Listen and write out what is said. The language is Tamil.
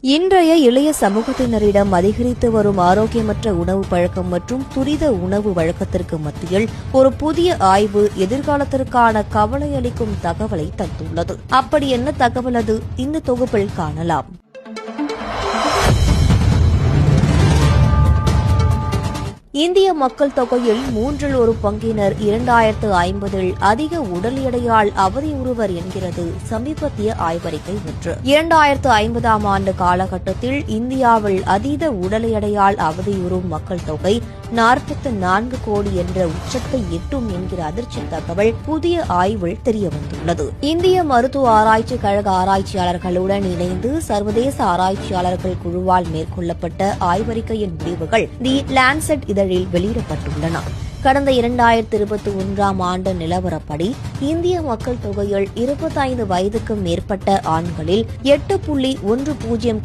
இன்றைய இளைய சமூகத்தினரிடம் அதிகரித்து வரும் ஆரோக்கியமற்ற உணவு பழக்கம் மற்றும் துரித உணவு வழக்கத்திற்கு மத்தியில் ஒரு புதிய ஆய்வு எதிர்காலத்திற்கான கவலை அளிக்கும் தகவலை தந்துள்ளது. அப்படி என்ன தகவல் அது? இந்த தொகுப்பில் காணலாம். இந்திய மக்கள் தொகையில் மூன்றில் ஒரு பங்கினர் இரண்டாயிரத்து ஐம்பதில் அதிக உடல் எடையால் அவதியுறுவர் என்கிறது சமீபத்திய ஆய்வறிக்கை ஒன்று. இரண்டாயிரத்து ஐம்பதாம் ஆண்டு காலகட்டத்தில் இந்தியாவில் அதீத உடல் எடையால் அவதியுறும் மக்கள் தொகை நாற்பத்து நான்கு கோடி என்ற உச்சத்தை எட்டும் என்கிற அதிர்ச்சி தகவல் புதிய ஆய்வில் தெரியவந்துள்ளது. இந்திய மருத்துவ ஆராய்ச்சி கழக ஆராய்ச்சியாளர்களுடன் இணைந்து சர்வதேச ஆராய்ச்சியாளர்கள் குழுவால் மேற்கொள்ளப்பட்ட ஆய்வறிக்கையின் முடிவுகள் தி லான்செட் இதழில் வெளியிடப்பட்டுள்ளன. கடந்த இரண்டாயிரத்தி இருபத்தி ஒன்றாம் ஆண்டு நிலவரப்படி இந்திய மக்கள் தொகையில் இருபத்தைந்து வயதுக்கு மேற்பட்ட ஆண்களில் எட்டு புள்ளி ஒன்று பூஜ்ஜியம்